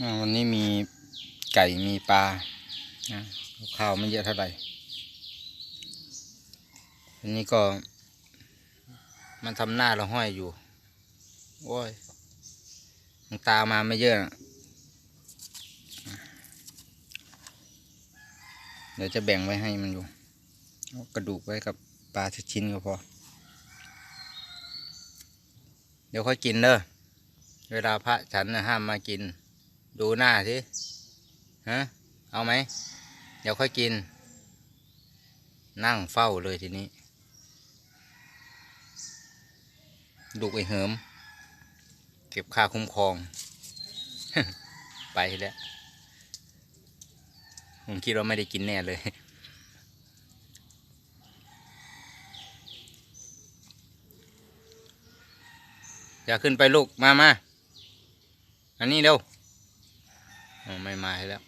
วันนี้มีไก่มีปลานะข้าวไม่เยอะเท่าไหร่อันนี้ก็ มันทำหน้าเราห้อยอยู่ โอ้ยมันตามาไม่เยอะ เดี๋ยวจะแบ่งไว้ให้มันอยู่ กระดูกไว้กับปลาสักชิ้นก็พอ เดี๋ยวค่อยกินเด้อ เวลาพระฉันนะห้ามมากิน ดูหน้าสิฮะเอาไหม เดี๋ยวค่อยกิน นั่งเฝ้าเลยทีนี้ดุไอ้เหิม เก็บค่าคุ้มครอง ไปแล้ว ผมคิดว่าไม่ได้กินแน่เลยอย่าขึ้นไปลูก มามาอันนี้เร็วอ๋อ ไม่มาให้แล้ว